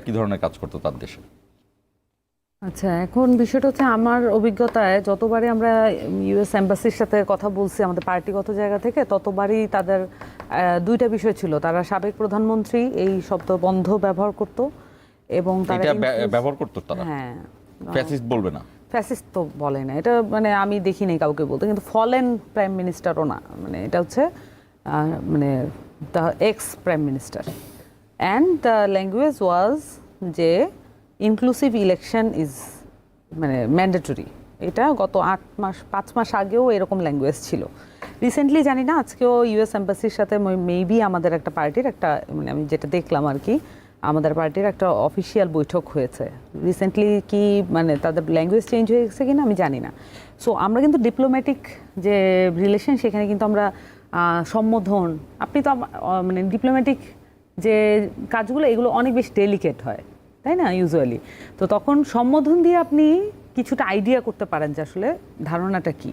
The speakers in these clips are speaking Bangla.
একই ধরনের কাজ করতো তার দেশে। আচ্ছা এখন বিষয়টা হচ্ছে আমার অভিজ্ঞতায় যতবারই আমরা ইউএস এম্বাসির সাথে কথা বলছি আমাদের পার্টিগত জায়গা থেকে ততবারই তাদের দুইটা বিষয় ছিল। তারা সাবেক প্রধানমন্ত্রী এই শব্দ বন্ধ ব্যবহার করত এবং তারা এটা ব্যবহার করতো তারা? হ্যাঁ। ফ্যাসিস্ট বলবে না? ফ্যাসিস্ট তো বলে না। এটা মানে আমি দেখিনি কাউকে বলতে কিন্তু ফলেন প্রাইম মিনিস্টারও না। মানে এটা হচ্ছে মানে the ex prime minister. And the language was যে ইনক্লুসিভ ইলেকশন ইজ মানে ম্যান্ডেটরি এটা গত আট মাস, পাঁচ মাস আগেও এরকম ল্যাঙ্গুয়েজ ছিল। রিসেন্টলি জানি না, আজকেও ইউএস এম্বাসির সাথে মেবি আমাদের একটা পার্টির একটা মানে আমি যেটা দেখলাম আর কি, আমাদের পার্টির একটা অফিসিয়াল বৈঠক হয়েছে। রিসেন্টলি কি মানে তাদের ল্যাঙ্গুয়েজ চেঞ্জ হয়ে গেছে কিনা আমি জানি না। সো আমরা কিন্তু ডিপ্লোম্যাটিক যে রিলেশন সেখানে কিন্তু আমরা সম্বোধন, আপনি তো মানে ডিপ্লোম্যাটিক যে কাজগুলো, এগুলো অনেক বেশি ডেলিকেট হয়, তাই না ইউজুয়ালি তো তখন সম্বোধন দিয়ে আপনি কিছুটা আইডিয়া করতে পারেন যে আসলে ধারণাটা কি।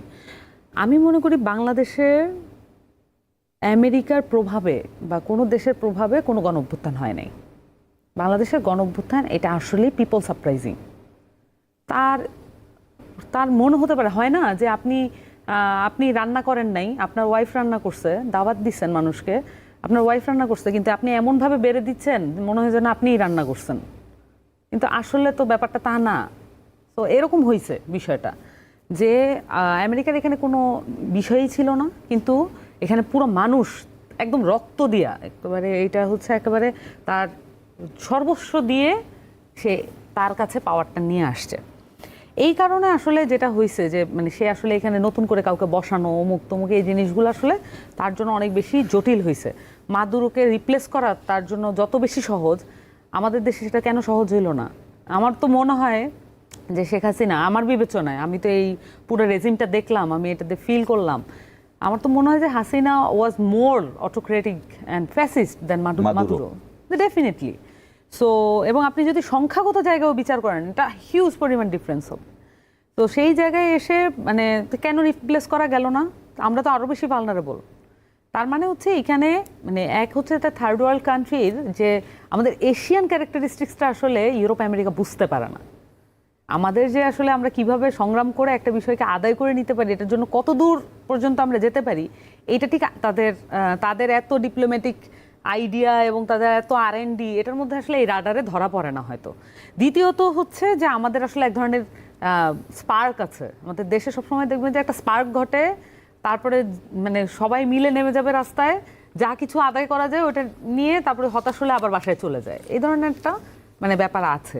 আমি মনে করি বাংলাদেশে আমেরিকার প্রভাবে বা কোনো দেশের প্রভাবে কোনো গণ অভ্যুত্থান হয় নাই। বাংলাদেশের গণ অভ্যুত্থান এটা আসলে পিপল সারপ্রাইজিং তার তার মনে হতে পারে, হয় না, যে আপনি আপনি রান্না করেন নাই, আপনার ওয়াইফ রান্না করছে, দাওয়াত দিচ্ছেন মানুষকে আপনার ওয়াইফ রান্না করছে, কিন্তু আপনি এমনভাবে বেড়ে দিচ্ছেন, মনে হয় যেন আপনিই রান্না করছেন। কিন্তু আসলে তো ব্যাপারটা তা না। তো এরকম হয়েছে বিষয়টা যে আমেরিকার এখানে কোনো বিষয়ই ছিল না, কিন্তু এখানে পুরো মানুষ একদম রক্ত দিয়া, একেবারে এটা হচ্ছে একেবারে তার সর্বস্ব দিয়ে সে তার কাছে পাওয়ারটা নিয়ে আসছে। এই কারণে আসলে যেটা হয়েছে যে মানে সে আসলে এখানে নতুন করে কাউকে বসানো অমুক তমুক এই জিনিসগুলো আসলে তার জন্য অনেক বেশি জটিল হয়েছে। মাদুরোকে রিপ্লেস করা তার জন্য যত বেশি সহজ আমাদের দেশে সেটা কেন সহজ হইল না? আমার তো মনে হয় যে শেখ হাসিনা আমার বিবেচনায় আমি তো এই পুরো রেজিমটা দেখলাম আমি এটাতে ফিল করলাম। আমার তো মনে হয় যে Hasina was more autocratic and fascist than Maduro. Maduro. Definitely so এবং আপনি যদি সংখ্যাগত জায়গাও বিচার করেন এটা হিউজ পরিমাণ ডিফারেন্স হবে। তো সেই জায়গায় এসে মানে কেন রিপ্লেস করা গেল না? আমরা তো আরও বেশি ভালনারেবল তার মানে হচ্ছে এখানে মানে এক হচ্ছে একটা থার্ড ওয়ার্ল্ড কান্ট্রির যে আমাদের এশিয়ান ক্যারেক্টারিস্টিক্সটা আসলে ইউরোপ আমেরিকা বুঝতে পারে না। আমাদের যে আসলে আমরা কীভাবে সংগ্রাম করে একটা বিষয়কে আদায় করে নিতে পারি, এটার জন্য কত দূর পর্যন্ত আমরা যেতে পারি এইটা ঠিক তাদের তাদের এত ডিপ্লোম্যাটিক আইডিয়া এবং তাদের এত আর ডি এটার মধ্যে আসলে এই রাডারে ধরা পড়ে না হয়তো। দ্বিতীয়ত হচ্ছে যে আমাদের আসলে এক ধরনের স্পার্ক আছে। আমাদের দেশে সবসময় দেখবেন যে একটা স্পার্ক ঘটে তারপরে মানে সবাই মিলে নেমে যাবে রাস্তায়, যা কিছু আদায় করা যায় ওটা নিয়ে তারপরে হতাশ হলে আবার বাসায় চলে যায়। এই ধরনের একটা মানে ব্যাপার আছে।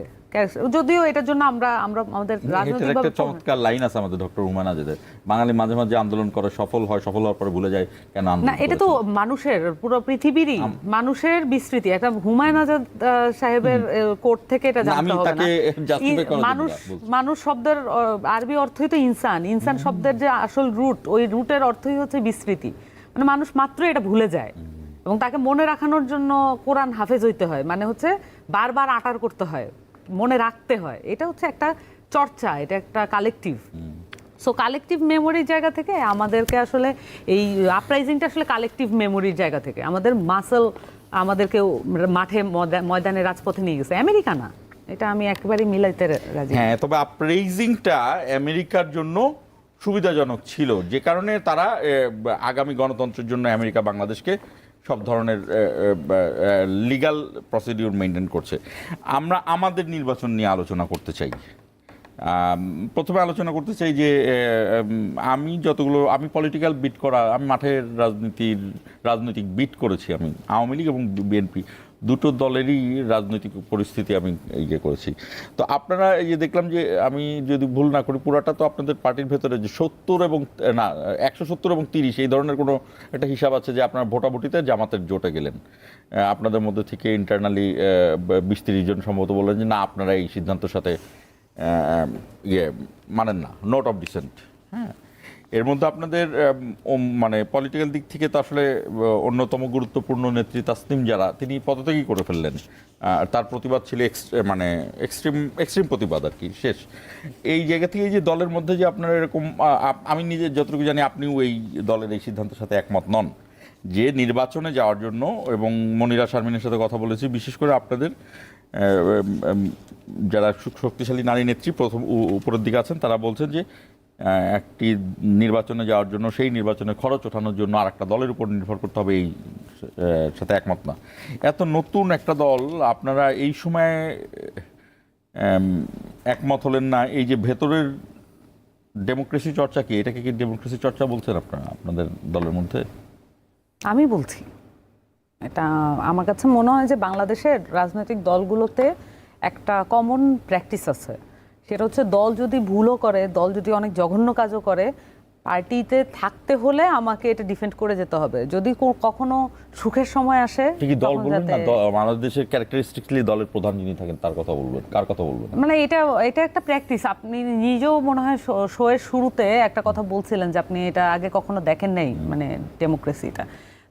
যদিও এটার জন্য আমরা আমরা আমাদের এটার একটা চমৎকার লাইন আছে আমাদের ডক্টর হুমায়ুন আজাদের বাঙালি মাঝে মাঝে আন্দোলন করে সফল হয় সফল হওয়ার পরে ভুলে যায় কেন না এটা তো মানুষের পুরো পৃথিবীরই মানুষের বিস্তৃতি। একটা হুমায়ুন আজাদ সাহেবের কোর্ট থেকে এটা জানতে হবে না। মানুষ মানুষ শব্দের আরবি অর্থই তো ইনসান। ইনসান শব্দের যে আসল রুট ওই রুটের অর্থই হচ্ছে বিস্তৃতি। মানে মানুষ মাত্র এটা ভুলে যায়। এবং তাকে মনে রাখানোর জন্য কোরআন হাফেজ হইতে হয়। মানে হচ্ছে বারবার আটার করতে হয়। মনে রাখতে হয়। এটা হচ্ছে একটা চর্চা, এটা একটা কালেকটিভ সো কালেকটিভ মেমোরির জায়গা থেকে আমাদেরকে আসলে এই আপরাইজিংটা আসলে কালেকটিভ মেমোরির জায়গা থেকে। আমাদের মাসল আমাদেরকে মাঠে ময়দা- ময়দানে, রাজপথে নিয়ে গেছে। আমেরিকা না। এটা আমি একেবারে মিলাইতে রাজি। হ্যাঁ তবে আপরেইজিংটা আমেরিকার জন্য সুবিধাজনক ছিল। যে কারণে তারা আগামী গণতন্ত্রের জন্য আমেরিকা বাংলাদেশকে সব ধরনের লিগাল প্রসিডিউর মেনটেন করছে। আমরা আমাদের নির্বাচন নিয়ে আলোচনা করতে চাই। প্রথমে আলোচনা করতে চাই যে আমি যতগুলো, আমি পলিটিক্যাল বিট করা, আমি মাঠের রাজনীতির, রাজনৈতিক বিট করেছি আমি, আওয়ামী লীগ এবং বিএনপি। দুটো দলেরই রাজনৈতিক পরিস্থিতি আমি ইয়ে করেছি। তো আপনারা এই যে দেখলাম যে আমি যদি ভুল না করি, পুরাটা তো আপনাদের পার্টির ভেতরে যে সত্তর এবং, না, একশো সত্তর এবং তিরিশ, এই ধরনের কোনো একটা হিসাব আছে যে আপনারা ভোটাভুটিতে জামাতের জোটে গেলেন। আপনাদের মধ্যে থেকে ইন্টারনালি বিশ তিরিশ জন সম্ভবত বললেন যে, না, আপনারা এই সিদ্ধান্তের সাথে ইয়ে মানেন না নোট অফ ডিসেন্ট হ্যাঁ? এর মধ্যে আপনাদের মানে পলিটিক্যাল দিক থেকে তো আসলে অন্যতম গুরুত্বপূর্ণ নেত্রী তাসনিম যারা তিনি পদত্যাগই করে ফেললেন। তার প্রতিবাদ ছিল মানে এক্সট্রিম এক্সট্রিম প্রতিবাদ আর কি, শেষ। এই জায়গা থেকে যে দলের মধ্যে যে আপনারা এরকম আমি নিজে যতটুকু জানি আপনিও এই দলের এই সিদ্ধান্তের সাথে একমত নন। যে নির্বাচনে যাওয়ার জন্য এবং মনিরা শারমিনের সাথে কথা বলেছি, বিশেষ করে আপনাদের যারা শক্তিশালী নারী নেত্রী প্রথম উপরের দিকে আছেন, তারা বলছেন যে একটি নির্বাচনে যাওয়ার জন্য, সেই নির্বাচনে খরচ ওঠানোর জন্য আর একটা দলের উপর নির্ভর করতে হবে, এই সাথে একমত না। এত নতুন একটা দল, আপনারা এই সময় একমত হলেন না। এই যে ভেতরের ডেমোক্রেসি চর্চা কি? এটাকে কি ডেমোক্রেসি চর্চা বলছেন আপনারা, আপনাদের দলের মধ্যে? আমি বলছি। এটা আমার কাছে মনে হয় যে বাংলাদেশের রাজনৈতিক দলগুলোতে একটা কমন প্র্যাকটিস আছে। সেটা হচ্ছে দল যদি ভুলও করে দল যদি অনেক জঘন্য কাজও করে পার্টিতে থাকতে হলে আমাকে এটা ডিফেন্ড করে যেতে হবে। যদি কখনো সুখের সময় আসে ঠিকই দল বলবেন না যাতে- দ- বাংলাদেশের ক্যারেক্টারিস্টিকলি দলের প্রধান যিনি থাকেন তার কথা বলবেন কার কথা বলবেন? মানে এটা এটা একটা প্র্যাকটিস আপনি নিজেও মনে হয় শো- শোয়ের শুরুতে একটা কথা বলছিলেন যে আপনি এটা আগে কখনো দেখেন নাই মানে ডেমোক্রেসিটা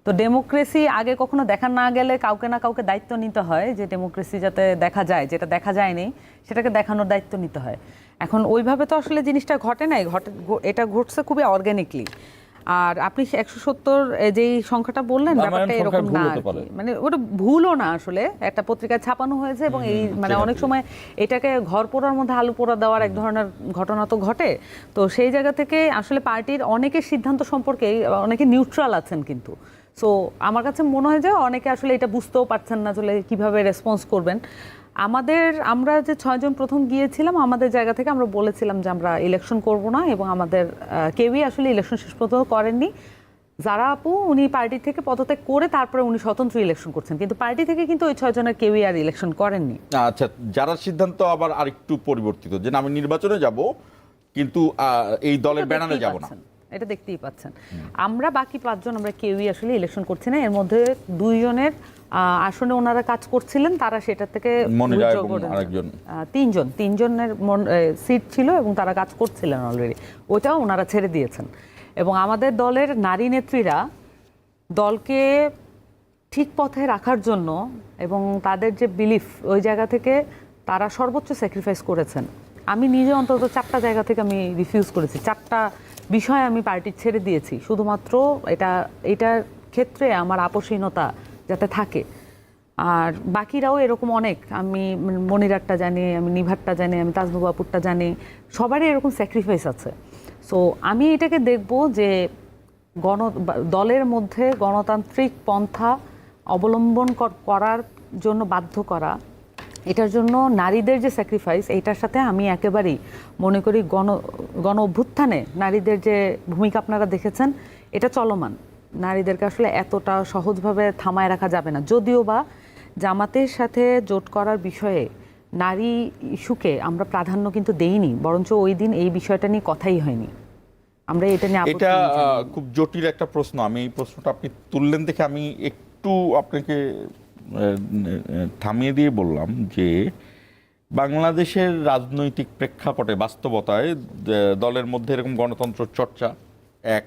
তো ডেমোক্রেসি আগে কখনো দেখা না গেলে কাউকে না কাউকে দায়িত্ব নিতে হয় যে ডেমোক্রেসি যাতে দেখা যায় যেটা দেখা যায়নি সেটাকে দেখানোর দায়িত্ব নিতে হয়। এখন ওইভাবে তো আসলে জিনিসটা ঘটে নাই ঘটে এটা ঘটছে খুবই অর্গ্যানিকলি আর আপনি একশো সত্তর যেই সংখ্যাটা বললেন ব্যাপারটা এরকম না আর কি। মানে ওটা ভুলও না আসলে একটা পত্রিকায় ছাপানো হয়েছে এবং এই মানে অনেক সময় এটাকে ঘর পোড়ার মধ্যে আলু পোড়া দেওয়ার এক ধরনের ঘটনা তো ঘটে। তো সেই জায়গা থেকে আসলে পার্টির অনেকের সিদ্ধান্ত সম্পর্কে অনেকে নিউট্রাল আছেন কিন্তু। সো আমার কাছে মনে হয় যে অনেকে আসলে এটা বুঝতেও পারছেন না আসলে কীভাবে রেসপন্স করবেন। আমাদের আমরা যে ছয়জন প্রথম গিয়েছিলাম আমাদের জায়গা থেকে আমরা বলেছিলাম যে আমরা ইলেকশন করব না এবং আমাদের কেউই আসলে ইলেকশন শেষ পর্যন্ত করেননি। যারা আপু উনি পার্টি থেকে পদত্যাগ করে তারপরে উনি স্বতন্ত্র ইলেকশন করছেন। কিন্তু পার্টি থেকে কিন্তু ওই ছয়জনের কেউই আর ইলেকশন করেননি। আচ্ছা যারা সিদ্ধান্ত আবার আরেকটু পরিবর্তিত যে আমি নির্বাচনে যাব কিন্তু এই দলের ব্যানারে যাব না। এটা দেখতেই পাচ্ছেন। আমরা বাকি পাঁচজন আমরা কেউই আসলে ইলেকশন করছি না। এর মধ্যে দুইজনের আসনে ওনারা কাজ করছিলেন তারা সেটা থেকে তিনজন। তিনজনের সিট ছিল এবং তারা কাজ করছিলেন অলরেডি ওটাও ওনারা ছেড়ে দিয়েছেন। এবং আমাদের দলের নারী নেত্রীরা দলকে ঠিক পথে রাখার জন্য এবং তাদের যে বিলিফ ওই জায়গা থেকে তারা সর্বোচ্চ স্যাক্রিফাইস করেছেন। আমি নিজে অন্তত চারটা জায়গা থেকে আমি রিফিউজ করেছি। চারটা বিষয় আমি পার্টি ছেড়ে দিয়েছি। শুধুমাত্র এটা, এটার ক্ষেত্রে আমার আপোষহীনতা যাতে থাকে। আর বাকিরাও এরকম অনেক। আমি মনিরারটা জানি, আমি নিভারটা জানি, আমি তাজনু বাপুরটা জানি, সবারই এরকম স্যাক্রিফাইস আছে। সো আমি এটাকে দেখব যে গণ, দলের মধ্যে গণতান্ত্রিক পন্থা অবলম্বন কর- করার জন্য বাধ্য করা এটার জন্য নারীদের যে স্যাক্রিফাইস এটার সাথে আমি একেবারেই মনে করি গণ গণ অভ্যুত্থানে নারীদের যে ভূমিকা আপনারা দেখেছেন এটা চলমান। নারীদেরকে আসলে এতটা সহজভাবে থামায় রাখা যাবে না। যদিও বা জামাতের সাথে জোট করার বিষয়ে নারী ইস্যুকে আমরা প্রাধান্য কিন্তু দেইনি বরঞ্চ ওই দিন এই বিষয়টা নিয়ে কথাই হয়নি। আমরা এটা নিয়ে এটা খুব জটিল একটা প্রশ্ন। আমি এই প্রশ্নটা আপনি তুললেন দেখে আমি একটু আপনাকে থামিয়ে দিয়ে বললাম যে বাংলাদেশের রাজনৈতিক প্রেক্ষাপটে বাস্তবতায় দলের মধ্যে এরকম গণতন্ত্র চর্চা, এক।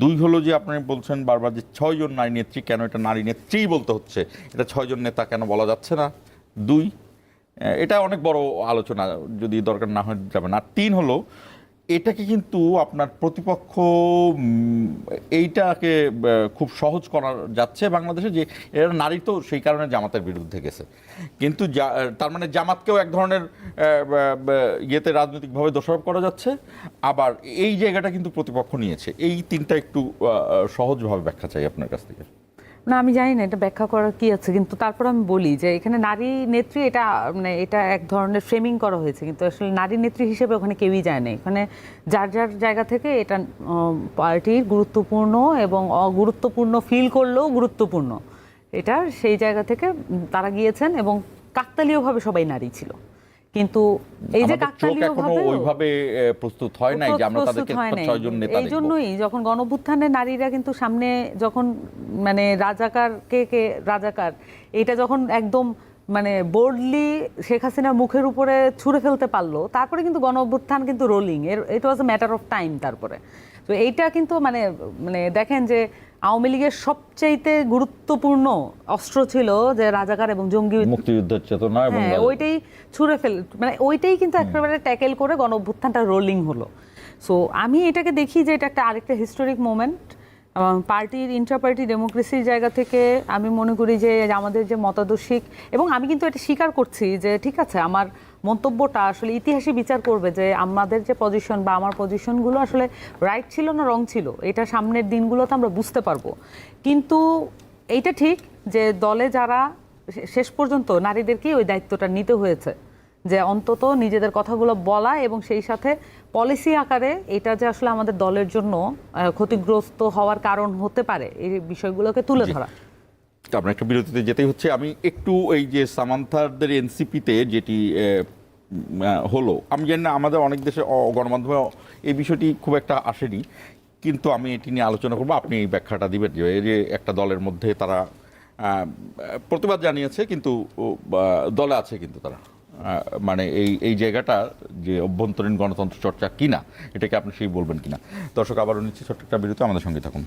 দুই হলো যে আপনি বলছেন বারবার যে ছয়জন নারী নেত্রী, কেন এটা নারী নেত্রীই বলতে হচ্ছে? এটা ছয়জন নেতা কেন বলা যাচ্ছে না? দুই এটা অনেক বড় আলোচনা, যদি দরকার না হয়ে যাবে না। তিন হলো এটাকে কিন্তু আপনার প্রতিপক্ষ এইটাকে খুব সহজ করা যাচ্ছে বাংলাদেশে যে এরা নারী তো সেই কারণে জামাতের বিরুদ্ধে গেছে। কিন্তু তার মানে জামাতকেও এক ধরনের ইয়েতে রাজনৈতিকভাবে দোষারোপ করা যাচ্ছে। আবার এই জায়গাটা কিন্তু প্রতিপক্ষ নিয়েছে। এই তিনটা একটু সহজভাবে ব্যাখ্যা চাই আপনার কাছ থেকে। না, আমি জানি না এটা ব্যাখ্যা করার কি আছে, কিন্তু তারপর আমি বলি যে এখানে নারী নেত্রী এটা মানে এটা এক ধরনের ফ্রেমিং করা হয়েছে, কিন্তু আসলে নারী নেত্রী হিসেবে ওখানে কেউই যায় না। এখানে যার যার জায়গা থেকে এটা পার্টির গুরুত্বপূর্ণ এবং অগুরুত্বপূর্ণ ফিল করলেও গুরুত্বপূর্ণ। এটা সেই জায়গা থেকে তারা গিয়েছেন এবং কাকতালীয়ভাবে সবাই নারী ছিল। কিন্তু এই যে কাকতালীয়ভাবে ওইভাবে প্রস্তুত হয় নাই যে আমরা তাদেরকে ছয়জন নেতা এই। জন্যই যখন গণভ্যুত্থানে নারীরা কিন্তু সামনে যখন মানে রাজাকার কে কে রাজাকার এটা যখন একদম মানে বোর্ডলি শেখ হাসিনার মুখের উপরে ছুঁড়ে ফেলতে পারল তারপরে কিন্তু গণ অভ্যুত্থান কিন্তু রোলিং এর it was a matter of time তারপরে তো এইটা কিন্তু মানে মানে দেখেন যে আওয়ামী লীগের সবচাইতে গুরুত্বপূর্ণ অস্ত্র ছিল যে রাজাকার এবং জঙ্গি মুক্তিযুদ্ধের চেতনা এবং হ্যাঁ ওইটাই ছুঁড়ে ফেল মানে ওইটাই কিন্তু একেবারে ট্যাকেল করে গণ অভ্যুত্থানটা রোলিং হলো। সো আমি এটাকে দেখি যে এটা একটা আরেকটা হিস্টোরিক মোমেন্ট এবং পার্টির ইন্ট্রাপার্টি ডেমোক্রেসির জায়গা থেকে আমি মনে করি যে আমাদের যে মতাদর্শিক, এবং আমি কিন্তু এটা স্বীকার করছি যে ঠিক আছে, আমার মন্তব্যটা আসলে ইতিহাসে বিচার করবে যে আমাদের যে পজিশন বা আমার পজিশনগুলো আসলে রাইট ছিল না রং ছিল। এটা সামনের দিনগুলোতে আমরা বুঝতে পারব। কিন্তু এইটা ঠিক যে দলে যারা শেষ পর্যন্ত নারীদেরকেই ওই দায়িত্বটা নিতে হয়েছে। যে অন্তত নিজেদের কথাগুলো বলা এবং সেই সাথে পলিসি আকারে এটা যে আসলে আমাদের দলের জন্য ক্ষতিগ্রস্ত হওয়ার কারণ হতে পারে এই বিষয়গুলোকে তুলে ধরা। তো আমরা একটা বিরতিতে যেতেই হচ্ছে। আমি একটু এই যে সামান্থারদের এনসিপিতে যেটি হলো আমি জানি না আমাদের অনেক দেশে গণমাধ্যমে এই বিষয়টি খুব একটা আসেনি কিন্তু আমি এটি নিয়ে আলোচনা করব। আপনি এই ব্যাখ্যাটা দিবেন যে এই যে একটা দলের মধ্যে তারা প্রতিবাদ জানিয়েছে কিন্তু দলে আছে কিন্তু তারা। মানে এই এই জায়গাটা যে অভ্যন্তরীণ গণতন্ত্র চর্চা কিনা, এটাকে আপনি সেই বলবেন কিনা? দর্শক, আবারও নিচ্ছি ছোট্ট একটা বিরতি, আমাদের সঙ্গে থাকুন।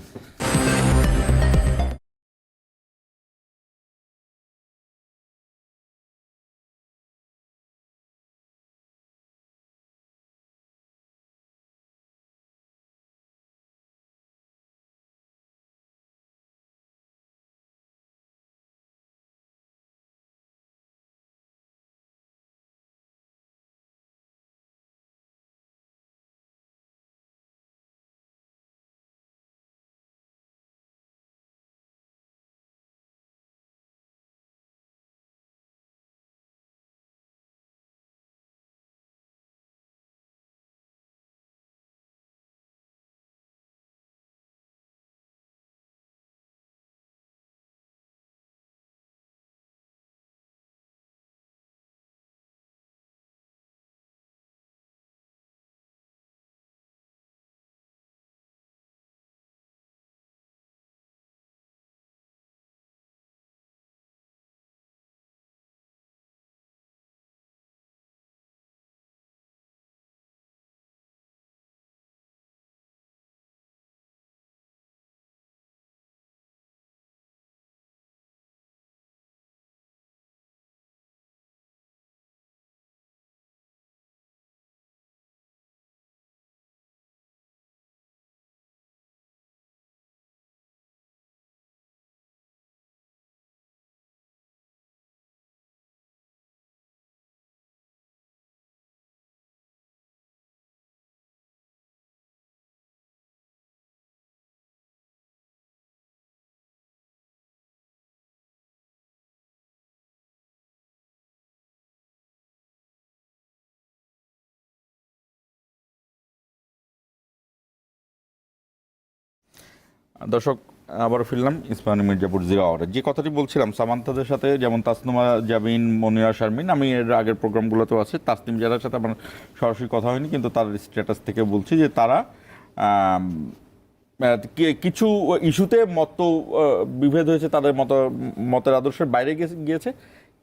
দর্শক, আবারও ফিরলাম ইসমানী মির্জাপুর জিরো আওয়ারে যে কথাটি বলছিলাম, সামান্তাদের সাথে যেমন তাসনুমা জামিন মনিরা শারমিন, আমি এর আগের প্রোগ্রামগুলোতেও আছে, তাসনিম জারার সাথে আমার সরাসরি কথা হয়নি, কিন্তু তার স্ট্যাটাস থেকে বলছি যে তারা কিছু ইস্যুতে মত বিভেদ হয়েছে, তাদের মত, মতের আদর্শের বাইরে গিয়েছে।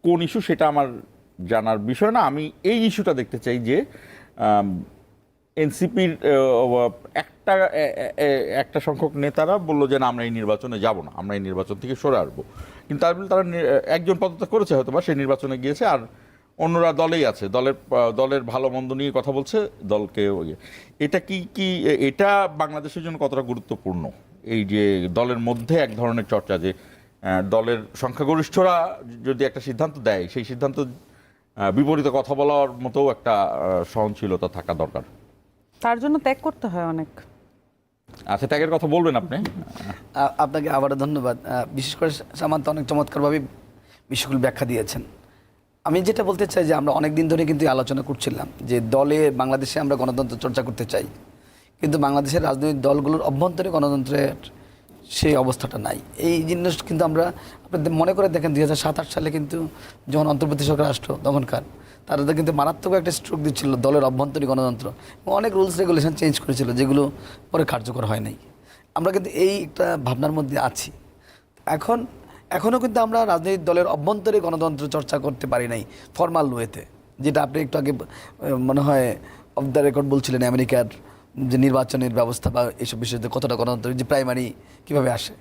কোন ইস্যু সেটা আমার জানার বিষয় না। আমি এই ইস্যুটা দেখতে চাই যে এনসিপির একটা একটা সংখ্যক নেতারা বলল যে, না, আমরা এই নির্বাচনে যাব না, আমরা এই নির্বাচন থেকে সরে আসব। কিন্তু তার তারা একজন পদত্যাগ করেছে হয়তো বা সেই নির্বাচনে গিয়েছে, আর অন্যরা দলেই আছে, দলের দলের ভালো মন্দ নিয়ে কথা বলছে, দলকে এটা কি কি এটা বাংলাদেশের জন্য কতটা গুরুত্বপূর্ণ? এই যে দলের মধ্যে এক ধরনের চর্চা যে দলের সংখ্যাগরিষ্ঠরা যদি একটা সিদ্ধান্ত দেয়, সেই সিদ্ধান্ত বিপরীতে কথা বলার মতো একটা সহনশীলতা থাকা দরকার। তার জন্য ত্যাগ করতে হয় অনেক। আচ্ছা ত্যাগের কথা বলবেন আপনি? আপনাকে আবারও ধন্যবাদ। বিশেষ করে সামান্ত অনেক চমৎকারভাবে বিষয়গুলো ব্যাখ্যা দিয়েছেন। আমি যেটা বলতে চাই যে আমরা অনেক দিন ধরে কিন্তু আলোচনা করছিলাম যে দলে বাংলাদেশে আমরা গণতন্ত্র চর্চা করতে চাই। কিন্তু বাংলাদেশের রাজনৈতিক দলগুলোর অভ্যন্তরে গণতন্ত্রের সেই অবস্থাটা নাই। এই জিনিস কিন্তু আমরা মনে করে দেখেন, দুই সালে কিন্তু যখন অন্তর্বর্তী সরকার রাষ্ট্র তখনকার তারা কিন্তু মারাত্মক একটা স্ট্রোক দিচ্ছিল দলের অভ্যন্তরীণ গণতন্ত্র। অনেক রুলস রেগুলেশন চেঞ্জ করেছিল যেগুলো পরে কার্যকর হয় নাই। আমরা কিন্তু এই একটা ভাবনার মধ্যে আছি। এখন এখনও কিন্তু আমরা রাজনৈতিক দলের অভ্যন্তরে গণতন্ত্র চর্চা করতে পারি নাই ফর্মাল ওয়েতে যেটা আপনি একটু আগে মনে হয় অফ দ্য রেকর্ড বলছিলেন আমেরিকার যে নির্বাচনের ব্যবস্থা বা এইসব বিষয়তে কতটা গণতন্ত্র, যে প্রাইমারি কীভাবে আসে।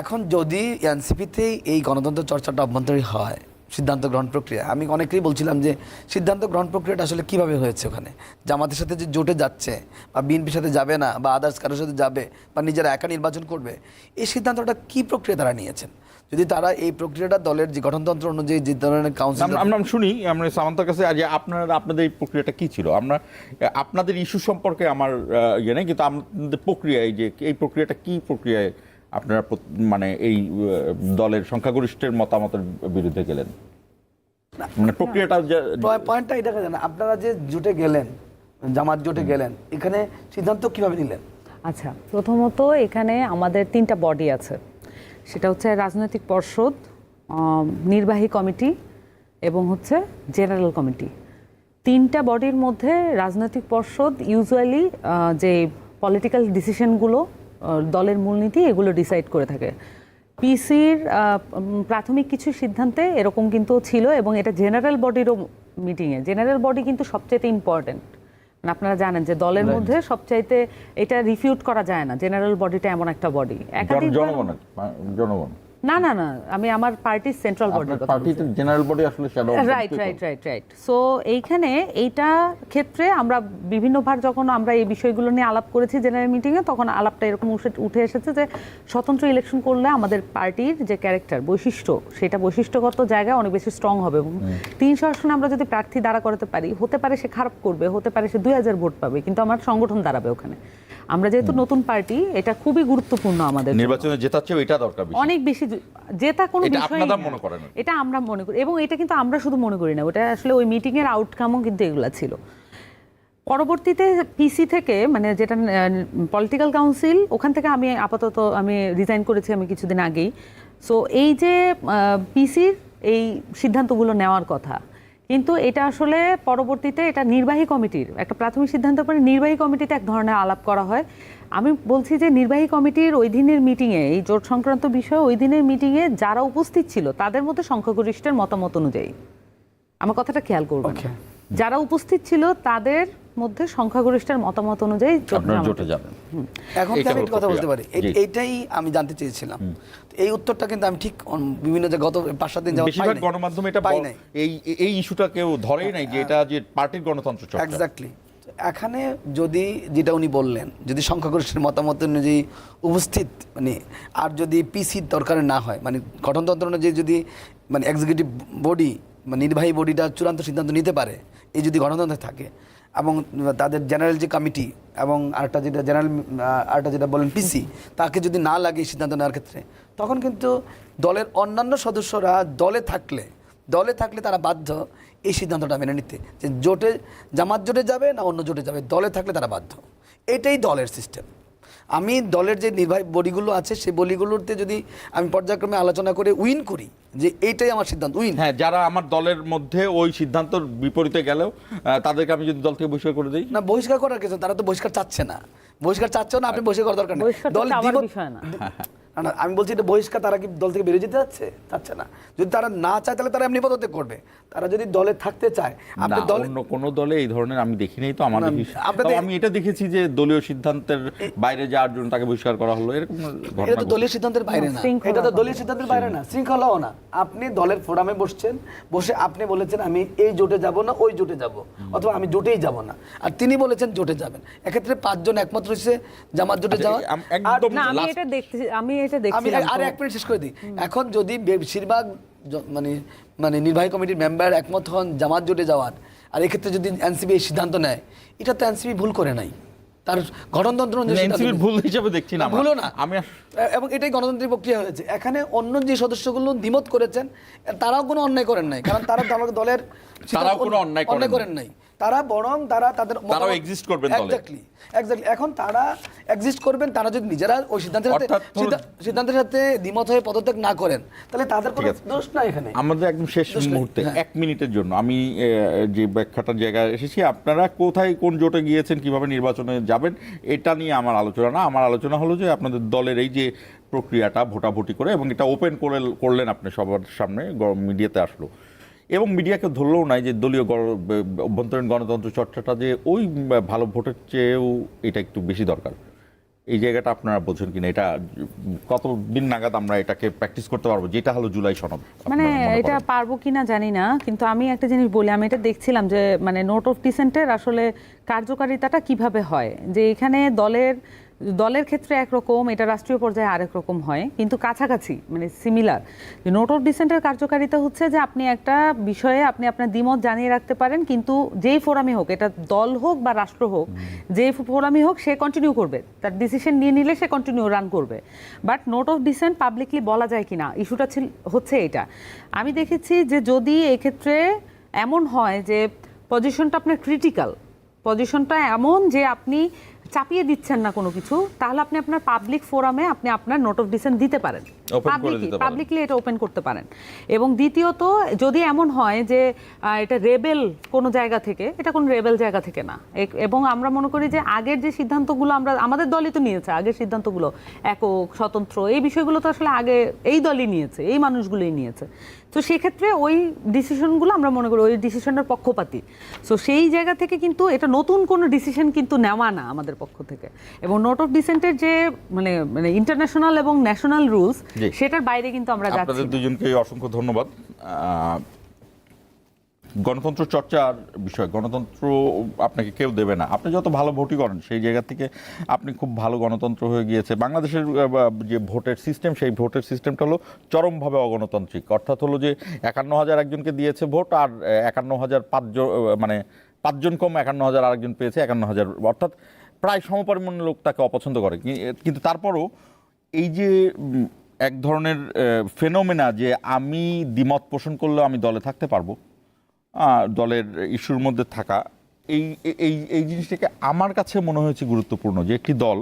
এখন যদি এনসিপিতে এই গণতন্ত্র চর্চাটা অভ্যন্তরীণ হয় সিদ্ধান্ত গ্রহণ প্রক্রিয়া। আমি অনেকেই বলছিলাম যে সিদ্ধান্ত গ্রহণ প্রক্রিয়াটা আসলে কীভাবে হয়েছে ওখানে? জামাতের সাথে যে জোটে যাচ্ছে বা বিএনপির সাথে যাবে না বা আদার্স কারোর সাথে যাবে বা নিজেরা একা নির্বাচন করবে, এই সিদ্ধান্তটা কি প্রক্রিয়া তারা নিয়েছেন? যদি তারা এই প্রক্রিয়াটা দলের যে গঠনতন্ত্র অনুযায়ী যে ধরনের কাউন্সিল আমরা শুনি, আমরা সামান্তার কাছে আজ আপনার, আপনাদের এই প্রক্রিয়াটা কী ছিল? আমরা, আপনাদের ইস্যু সম্পর্কে আমার ইয়ে নেই, কিন্তু আপনাদের প্রক্রিয়া, এই যে এই প্রক্রিয়াটা কী প্রক্রিয়ায় আপনারা মানে এই দলের সংখ্যাগরিষ্ঠের মতামতের বিরুদ্ধে গেলেন। মানে প্রক্রিয়াটা পয়েন্টটা এটা জানেন আপনারা যে জোটে গেলেন জামাত জোটে গেলেন এখানে সিদ্ধান্ত কীভাবে নিলেন? আচ্ছা প্রথমত এখানে আমাদের তিনটা বডি আছে। সেটা হচ্ছে রাজনৈতিক পর্ষদ নির্বাহী কমিটি এবং হচ্ছে জেনারেল কমিটি। তিনটা বডির মধ্যে রাজনৈতিক পর্ষদ ইউজুয়ালি যে পলিটিক্যাল ডিসিশনগুলো দলের মূলনীতি এগুলো ডিসাইড করে থাকে। পিসির প্রাথমিক কিছু সিদ্ধান্তে এরকম কিন্তু ছিল এবং এটা জেনারেল বডিরও মিটিংয়ে জেনারেল বডি কিন্তু সবচেয়ে ইম্পর্টেন্ট মানে আপনারা জানেন যে দলের মধ্যে সবচাইতে এটা রিফিউট করা যায় না। জেনারেল বডিটা এমন একটা বডি একাধিক জনগণ জনগণ। না না না আমি আমার পার্টির সেন্ট্রাল বলছি। পার্টিতে জেনারেল বডি আসলে shadow right right right right so এইখানে এইটা ক্ষেত্রে আমরা বিভিন্নবার যখন আমরা এই বিষয়গুলো নিয়ে আলাপ করেছি জেনারেল মিটিংয়ে তখন আলাপটা এরকম উঠে- এসেছে যে স্বতন্ত্র ইলেকশন করলে আমাদের পার্টির যে ক্যারেক্টার বৈশিষ্ট্য সেটা বৈশিষ্ট্যগত জায়গায় অনেক বেশি স্ট্রং হবে। এবং তিনশো আসনে আমরা যদি প্রার্থী দাঁড়া করাতে পারি হতে পারে সে খারাপ করবে হতে পারে সে দুই হাজার ভোট পাবে কিন্তু আমার সংগঠন দাঁড়াবে ওখানে। আমরা যেহেতু নতুন পার্টি এটা খুবই গুরুত্বপূর্ণ আমাদের নির্বাচনে জেতার চেয়েও এটা দরকার। অনেক বেশি জেতা কোনো এটা বিষয় এটা আমরা মনে করি। এবং এটা কিন্তু আমরা শুধু মনে করি না। ওটা আসলে ওই মিটিংয়ের আউটকামও কিন্তু এগুলো ছিল। পরবর্তীতে পিসি থেকে মানে যেটা পলিটিক্যাল কাউন্সিল ওখান থেকে আমি আপাতত আমি রিজাইন করেছি আমি কিছুদিন আগেই। সো এই যে পিসির এই সিদ্ধান্তগুলো নেওয়ার কথা কিন্তু এটা আসলে পরবর্তীতে এটা নির্বাহী কমিটির একটা প্রাথমিক সিদ্ধান্ত পরে নির্বাহী কমিটিতে এক ধরনের আলাপ করা হয়। আমি বলছি যে নির্বাহী কমিটির ওই দিনের মিটিংয়ে এই জোট সংক্রান্ত বিষয়ে ওই দিনের মিটিংয়ে যারা উপস্থিত ছিল তাদের মধ্যে সংখ্যাগরিষ্ঠের মতামত অনুযায়ী। আমার কথাটা খেয়াল করবেন Okay. যারা উপস্থিত ছিল তাদের মধ্যে সংখ্যাগরিষ্ঠের মতামত অনুযায়ী জোট যাবেন এখন কি আমি কথা বলতে পারি। এইটাই আমি জানতে চেয়েছিলাম। এই উত্তরটা কিন্তু আমি ঠিক বিভিন্ন যে গত পাঁচ সাত দিন পাই বেশিরভাগ নাই। গণমাধ্যমে এটা পাই নাই। এই এই ইস্যুটা কেউ ধরেই নাই যে এটা যে পার্টির গণতন্ত্র চর্চা। এক্স্যাক্টলি এখানে যদি যেটা উনি বললেন যদি সংখ্যাগরিষ্ঠের মতামত অনুযায়ী উপস্থিত মানে আর যদি পিসির দরকার না হয় মানে গঠনতন্ত্র অনুযায়ী যদি মানে এক্সিকিউটিভ বডি মানে নির্বাহী বডিটা চূড়ান্ত সিদ্ধান্ত নিতে পারে এই যদি গণতন্ত্রে থাকে এবং তাদের জেনারেল যে কমিটি এবং আরেকটা যেটা জেনারেল আরেকটা যেটা বলেন পিসি তাকে যদি না লাগে সিদ্ধান্ত নেওয়ার ক্ষেত্রে, তখন কিন্তু দলের অন্যান্য সদস্যরা দলে থাকলে দলে থাকলে তারা বাধ্য এই সিদ্ধান্তটা মেনে নিতে, যে জোটে, জামাত জোটে যাবে না অন্য জোটে যাবে, দলে থাকলে তারা বাধ্য। এটাই দলের সিস্টেম আমি দলের যে নির্বাহী বলিগুলো আছে সেই বলিগুলোতে যদি আমি পর্যায়ক্রমে আলোচনা করে উইন করি যে এইটাই আমার সিদ্ধান্ত উইন। হ্যাঁ যারা আমার দলের মধ্যে ওই সিদ্ধান্তর বিপরীতে গেলেও তাদেরকে আমি যদি দল থেকে বহিষ্কার করে দিই? না বহিষ্কার করার কিছু তারা তো বহিষ্কার চাচ্ছে না। বহিষ্কার চাচ্ছেও না আপনি বহিষ্কার করার দরকার নেই। দল বিষয় না। না, না, আমি বলছি এটা বহিষ্কার তারা কি দল থেকে বেরিয়ে যেতে চাচ্ছে চাচ্ছে না। যদি তারা না চায় তাহলে তারা এমনি পদত্যাগ করবে। তারা যদি দলে থাকতে চায় আপনি দলে অন্য কোনো দলে এই ধরনের আমি দেখি নাই তো আমার আমি এটা দেখেছি যে দলীয় সিদ্ধান্তের বাইরে যাওয়ার জন্য তাকে বহিষ্কার করা হলো এরকম এটা তো দলীয় সিদ্ধান্তের বাইরে না এটা তো দলীয় সিদ্ধান্তের বাইরে না শৃঙ্খলাও না। আপনি দলের ফোরামে বসছেন বসে আপনি বলেছেন আমি এই জোটে যাব না ওই জোটে যাব। অথবা আমি জোটেই যাব না। আর তিনি বলেছেন জোটে যাবেন। এক্ষেত্রে পাঁচজন একমত রয়েছে জামাত জোটে আচ্ছা, যাওয়া আর একদম না আমি এটা দেখতে আমি এটা আমি আর তো। এক মিনিট শেষ করে দিই। এখন যদি বেশিরভাগ মানে মানে নির্বাহী কমিটির মেম্বার একমত হন জামাত জোটে যাওয়ার আর এক্ষেত্রে যদি এনসিবি এই সিদ্ধান্ত নেয় এটা তো এনসিবি ভুল করে নাই। তার গণতন্ত্র এনসিবির ভুল হিসেবে দেখছি না আমরা। ভুলও না। আমি এবং এটাই গণতান্ত্রিক প্রক্রিয়া হয়েছে। এখানে অন্য যে সদস্যগুলো দ্বিমত করেছেন তারাও কোনো অন্যায় করেন নাই। কারণ তারা দলের তারাও কোনো অন্যায় করেন করেন নাই। তারা বরং তারা তাদের তারাও exist করবেন এক্স্যাক্টলি এক্স্যাক্টলি এখন তারা এক্সিস্ট করবেন তারা যদি নিজেরা ওই সিদ্ধান্তের সাথে সিদ্ধান্তের সাথে দ্বিমত হয়ে পদত্যাগ না করেন তাহলে তাদের কোনো দোষ নাই এখানে। আমাদের একদম শেষ মুহূর্তে হ্যাঁ। এক মিনিটের জন্য। আমি যে ব্যাখ্যাটার জায়গায় এসেছি আপনারা কোথায় কোন জোটে গিয়েছেন কীভাবে নির্বাচনে যাবেন এটা নিয়ে আমার আলোচনা না। আমার আলোচনা হলো যে আপনাদের দলের এই যে প্রক্রিয়াটা ভোটাভুটি করে এবং এটা ওপেন করে করলেন আপনি সবার সামনে মিডিয়াতে আসলো। এবং মিডিয়াকে ধরলেও নাই যে দলীয় গণ- অভ্যন্তরীণ গণতন্ত্র চর্চাটা যে ওই ভালো ভোটের চেয়েও এটা একটু বেশি দরকার। এই জায়গাটা আপনারা বোঝেন কিনা? এটা কত দিন নাগাদ আমরা এটাকে প্র্যাকটিস করতে পারব? যেটা হলো জুলাই সনদ মানে এটা পারব কিনা জানি না কিন্তু আমি একটা জিনিস বলি আমি এটা দেখছিলাম যে মানে নোট অফ ডিসেন্টের আসলে কার্যকারিতাটা কীভাবে হয়? যে এখানে দলের দলের ক্ষেত্রে একরকম এটা রাষ্ট্রীয় পর্যায়ে আরেক রকম হয় কিন্তু কাছাকাছি মানে সিমিলার যে নোট অফ ডিসেন্টের কার্যকারিতা হচ্ছে যে আপনি একটা বিষয়ে আপনি আপনার দ্বিমত জানিয়ে রাখতে পারেন কিন্তু যেই ফোরামে হোক এটা দল হোক বা রাষ্ট্র হোক যে ফোরামে হোক সে কন্টিনিউ করবে। তার ডিসিশন নিয়ে নিলে সে কন্টিনিউ রান করবে। But note of dissent publicly বলা যায় কি না ইস্যুটা ছিল হচ্ছে এটা। আমি দেখেছি যে যদি এক্ষেত্রে এমন হয় যে পজিশনটা আপনার ক্রিটিক্যাল পজিশনটা এমন যে আপনি চাপিয়ে দিচ্ছেন না কোনো কিছু তাহলে আপনি আপনার পাবলিক ফোরামে আপনি আপনার নোট অফ ডিসেন্ট দিতে পারেন। পাবলিকলি এটা ওপেন করতে পারেন। এবং দ্বিতীয়ত যদি এমন হয় যে এটা রেবেল কোনো জায়গা থেকে এটা কোনো রেবেল জায়গা থেকে না। এবং আমরা মনে করি যে আগের যে সিদ্ধান্তগুলো আমরা আমাদের দলই তো নিয়েছে আগের সিদ্ধান্তগুলো একক স্বতন্ত্র এই বিষয়গুলো তো আসলে আগে এই দলই নিয়েছে এই মানুষগুলোই নিয়েছে। তো সেক্ষেত্রে ওই ডিসিশনগুলো আমরা মনে করি ওই ডিসিশনের পক্ষপাতি। সো সেই জায়গা থেকে কিন্তু এটা নতুন কোনো ডিসিশন কিন্তু নেওয়া না আমাদের পক্ষ থেকে। এবং নোট অফ ডিসেন্টের যে মানে মানে ইন্টারন্যাশনাল এবং ন্যাশনাল রুলস। সেটার বাইরে কিন্তু আমরা যাচ্ছি আপনাদের দুজনকে অসংখ্য ধন্যবাদ। গণতন্ত্র চর্চার বিষয় গণতন্ত্র আপনাকে কেউ দেবে না। আপনি যত ভালো ভোটই করেন সেই জায়গা থেকে আপনি খুব ভালো গণতন্ত্র হয়ে গিয়েছে। বাংলাদেশের যে ভোটের সিস্টেম সেই ভোটের সিস্টেমটা হলো চরমভাবে অগণতান্ত্রিক। অর্থাৎ হলো যে একান্ন হাজার একজনকে দিয়েছে ভোট আর একান্ন হাজার পাঁচজন মানে পাঁচজন কম একান্ন হাজার আরেকজন পেয়েছে একান্ন হাজার। অর্থাৎ প্রায় সমপরিমাণ লোক তাকে অপছন্দ করে। কিন্তু তারপরও এই যে এক ধরনের ফেনোমেনা যে আমি দ্বিমত পোষণ করলেও আমি দলে থাকতে পারব দলের ইস্যুর মধ্যে থাকা, এই এই এই জিনিসটাকে আমার কাছে মনে হয়েছে গুরুত্বপূর্ণ যে একটি দল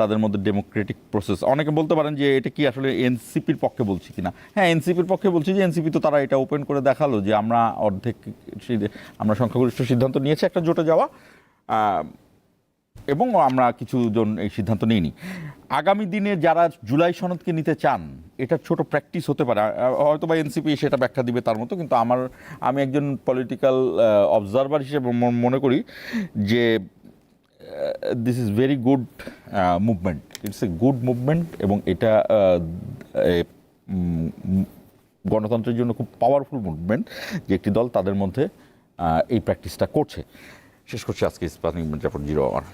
তাদের মধ্যে ডেমোক্রেটিক প্রসেস। অনেকে বলতে পারেন যে এটা কি আসলে এনসিপির পক্ষে বলছি কিনা। হ্যাঁ এনসিপির পক্ষে বলছি যে এনসিপি তো তারা এটা ওপেন করে দেখাল যে আমরা অর্ধেক আমরা সংখ্যাগরিষ্ঠ সিদ্ধান্ত নিয়েছি একটা জোটে যাওয়া। এবং আমরা কিছুজন এই সিদ্ধান্ত নিইনি। আগামী দিনে যারা জুলাই সনদকে নিতে চান, এটা ছোট প্র্যাকটিস হতে পারে। হয়তো বা এনসিপি সেটা ব্যাখ্যা দিবে তার মতো, কিন্তু আমার, আমি একজন পলিটিক্যাল অবজারভার হিসেবে মনে করি যে this is very good movement it's a good movement এবং এটা গণতন্ত্রের জন্য খুব পাওয়ারফুল মুভমেন্ট যে একটি দল তাদের মধ্যে এই প্র্যাকটিসটা করছে। Shishko Qatski, së patnik më të përgjiroar.